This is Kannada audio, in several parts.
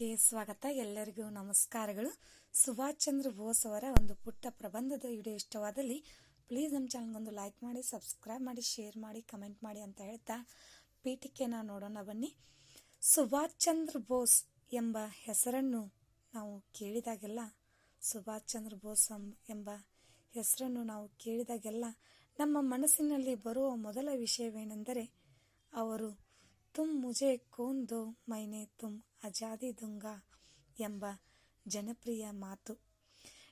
ಗೆ ಸ್ವಾಗತ. ಎಲ್ಲರಿಗೂ ನಮಸ್ಕಾರಗಳು. ಸುಭಾಷ್ ಚಂದ್ರ ಬೋಸ್ ಅವರ ಒಂದು ಪುಟ್ಟ ಪ್ರಬಂಧದ ವಿಡಿಯೋ ಇಷ್ಟವಾದಲ್ಲಿ ಪ್ಲೀಸ್ ನಮ್ಮ ಚಾನಲ್ಗೊಂದು ಲೈಕ್ ಮಾಡಿ ಸಬ್ಸ್ಕ್ರೈಬ್ ಮಾಡಿ ಶೇರ್ ಮಾಡಿ ಕಮೆಂಟ್ ಮಾಡಿ ಅಂತ ಹೇಳ್ತಾ ಪೀಠಿಕೆನ ನೋಡೋಣ ಬನ್ನಿ. ಸುಭಾಷ್ ಚಂದ್ರ ಬೋಸ್ ಎಂಬ ಹೆಸರನ್ನು ನಾವು ಕೇಳಿದಾಗೆಲ್ಲ, ಸುಭಾಷ್ ಚಂದ್ರ ಬೋಸ್ ಎಂಬ ಹೆಸರನ್ನು ನಾವು ಕೇಳಿದಾಗೆಲ್ಲ ನಮ್ಮ ಮನಸ್ಸಿನಲ್ಲಿ ಬರುವ ಮೊದಲ ವಿಷಯವೇನೆಂದರೆ ಅವರು ತುಮ್ ಮುಜೆ ಕೋನ್ ದೋ ಮೈನೆ ತುಮ್ ಅಜಾದಿ ದುಂಗಾ ಎಂಬ ಜನಪ್ರಿಯ ಮಾತು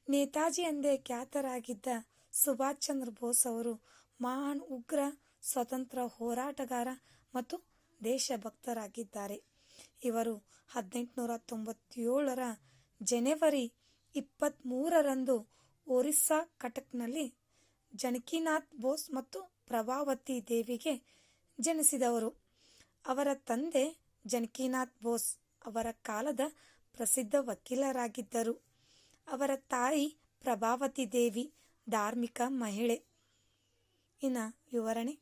ನೇತಾಜಿ ಎಂದೇ ಖ್ಯಾತರಾಗಿದ್ದ ಸುಭಾಷ್ ಚಂದ್ರ ಬೋಸ್ ಅವರು ಮಹಾನ್ ಉಗ್ರ ಸ್ವತಂತ್ರ ಹೋರಾಟಗಾರ ಮತ್ತು ದೇಶಭಕ್ತರಾಗಿದ್ದಾರೆ ಇವರು ಹದಿನೆಂಟುನೂರ ತೊಂಬತ್ತೇಳರ ಜನವರಿ ಇಪ್ಪತ್ತ್ಮೂರರಂದು ಒರಿಸ್ಸಾ ಕಟಕ್ನಲ್ಲಿ ಜನಕಿನಾಥ್ ಬೋಸ್ ಮತ್ತು ಪ್ರಭಾವತಿ ದೇವಿಗೆ ಜನಿಸಿದವರು ಅವರ ತಂದೆ ಜನಕಿನಾಥ್ ಬೋಸ್ ಅವರ ಕಾಲದ ಪ್ರಸಿದ್ಧ ವಕೀಲರಾಗಿದ್ದರು. ಅವರ ತಾಯಿ ಪ್ರಭಾವತಿ ದೇವಿ, ಧಾರ್ಮಿಕ ಮಹಿಳೆ. ಇನ್ನ ವಿವರಣೆ.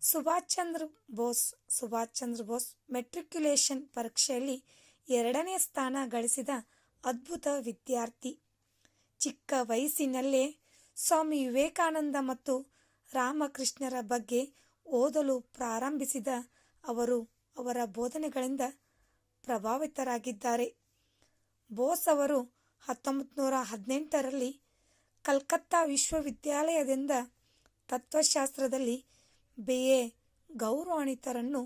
ಸುಭಾಷ್ ಚಂದ್ರ ಬೋಸ್, ಸುಭಾಷ್ ಚಂದ್ರ ಬೋಸ್ ಮೆಟ್ರಿಕ್ಯುಲೇಷನ್ ಪರೀಕ್ಷೆಯಲ್ಲಿ ಎರಡನೇ ಸ್ಥಾನ ಗಳಿಸಿದ ಅದ್ಭುತ ವಿದ್ಯಾರ್ಥಿ. ಚಿಕ್ಕ ವಯಸ್ಸಿನಲ್ಲೇ ಸ್ವಾಮಿ ವಿವೇಕಾನಂದ ಮತ್ತು ರಾಮಕೃಷ್ಣರ ಬಗ್ಗೆ ಓದಲು ಪ್ರಾರಂಭಿಸಿದ ಅವರು ಅವರ ಬೋಧನೆಗಳಿಂದ ಪ್ರಭಾವಿತರಾಗಿದ್ದಾರೆ. ಬೋಸ್ ಅವರು ಹತ್ತೊಂಬತ್ತು ನೂರ ಹದಿನೆಂಟರಲ್ಲಿ ಕಲ್ಕತ್ತಾ ವಿಶ್ವವಿದ್ಯಾಲಯದಿಂದ ತತ್ವಶಾಸ್ತ್ರದಲ್ಲಿ ಬಿ ಎ ಗೌರವಾನ್ವಿತರನ್ನು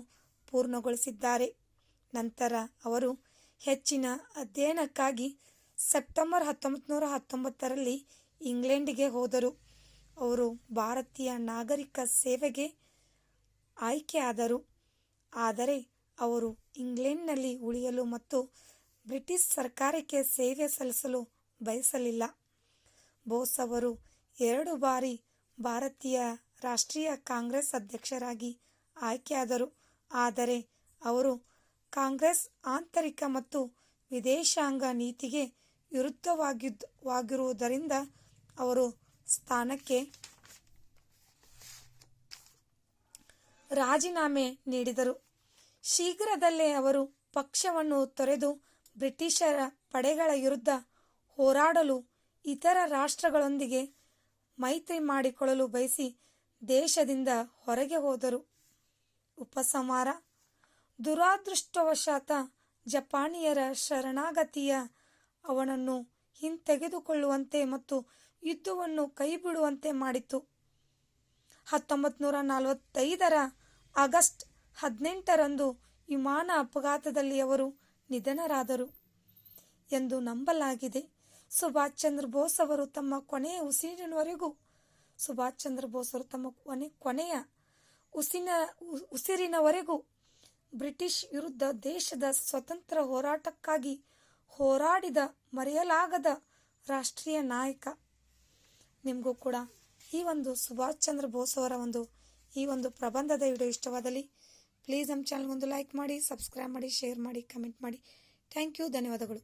ಪೂರ್ಣಗೊಳಿಸಿದ್ದಾರೆ. ನಂತರ ಅವರು ಹೆಚ್ಚಿನ ಅಧ್ಯಯನಕ್ಕಾಗಿ ಸೆಪ್ಟೆಂಬರ್ ಹತ್ತೊಂಬತ್ತು ನೂರ ಹತ್ತೊಂಬತ್ತರಲ್ಲಿ ಇಂಗ್ಲೆಂಡಿಗೆ ಹೋದರು. ಅವರು ಭಾರತೀಯ ನಾಗರಿಕ ಸೇವೆಗೆ ಆಯ್ಕೆಯಾದರು. ಆದರೆ ಅವರು ಇಂಗ್ಲೆಂಡ್ನಲ್ಲಿ ಉಳಿಯಲು ಮತ್ತು ಬ್ರಿಟಿಷ್ ಸರ್ಕಾರಕ್ಕೆ ಸೇವೆ ಸಲ್ಲಿಸಲು ಬಯಸಲಿಲ್ಲ. ಬೋಸ್ ಅವರು ಎರಡು ಬಾರಿ ಭಾರತೀಯ ರಾಷ್ಟ್ರೀಯ ಕಾಂಗ್ರೆಸ್ ಅಧ್ಯಕ್ಷರಾಗಿ ಆಯ್ಕೆಯಾದರು. ಆದರೆ ಅವರು ಕಾಂಗ್ರೆಸ್ ಆಂತರಿಕ ಮತ್ತು ವಿದೇಶಾಂಗ ನೀತಿಗೆ ವಿರುದ್ಧವಾಗಿದ್ದ ವಾಗಿರುವುದರಿಂದ ಅವರು ಸ್ಥಾನಕ್ಕೆ ರಾಜೀನಾಮೆ ನೀಡಿದರು. ಶೀಘ್ರದಲ್ಲೇ ಅವರು ಪಕ್ಷವನ್ನು ತೊರೆದು ಬ್ರಿಟಿಷರ ಪಡೆಗಳ ವಿರುದ್ಧ ಹೋರಾಡಲು ಇತರ ರಾಷ್ಟ್ರಗಳೊಂದಿಗೆ ಮೈತ್ರಿ ಮಾಡಿಕೊಳ್ಳಲು ಬಯಸಿ ದೇಶದಿಂದ ಹೊರಗೆ ಹೋದರು. ಉಪಸಂಹಾರ. ದುರಾದೃಷ್ಟವಶಾತ ಜಪಾನಿಯರ ಶರಣಾಗತಿಯ ಅವನನ್ನು ಹಿಂತೆಗೆದುಕೊಳ್ಳುವಂತೆ ಮತ್ತು ಯುದ್ಧವನ್ನು ಕೈಬಿಡುವಂತೆ ಮಾಡಿತು ಹತ್ತೊಂಬತ್ತು ನೂರ ನಲವತ್ತೈದರ ಆಗಸ್ಟ್ ಹದಿನೆಂಟರಂದು ವಿಮಾನ ಅಪಘಾತದಲ್ಲಿ ಅವರು ನಿಧನರಾದರು ಎಂದು ನಂಬಲಾಗಿದೆ. ಸುಭಾಷ್ ಚಂದ್ರ ಬೋಸ್ ಅವರು ತಮ್ಮ ಕೊನೆಯ ಉಸಿರಿನವರೆಗೂ, ಸುಭಾಷ್ ಚಂದ್ರ ಬೋಸ್ ಅವರು ತಮ್ಮ ಕೊನೆ, ಕೊನೆಯ ಉಸಿನ, ಉಸಿರಿನವರೆಗೂ ಬ್ರಿಟಿಷ್ ವಿರುದ್ಧ ದೇಶದ ಸ್ವತಂತ್ರ ಹೋರಾಟಕ್ಕಾಗಿ ಹೋರಾಡಿದ, ಮರೆಯಲಾಗದ ರಾಷ್ಟ್ರೀಯ ನಾಯಕ. ನಿಮಗೂ ಕೂಡ ಈ ಒಂದು ಸುಭಾಷ್ ಚಂದ್ರ ಬೋಸ್ ಅವರ ಒಂದು, ಈ ಒಂದು ಪ್ರಬಂಧದ ವಿಡಿಯೋ ಇಷ್ಟವಾದಲ್ಲಿ ಪ್ಲೀಸ್ ನಮ್ಮ ಚಾನಲ್ಗೊಂದು ಲೈಕ್ ಮಾಡಿ ಸಬ್ಸ್ಕ್ರೈಬ್ ಮಾಡಿ ಶೇರ್ ಮಾಡಿ ಕಮೆಂಟ್ ಮಾಡಿ. ಥ್ಯಾಂಕ್ ಯು ಧನ್ಯವಾದಗಳು.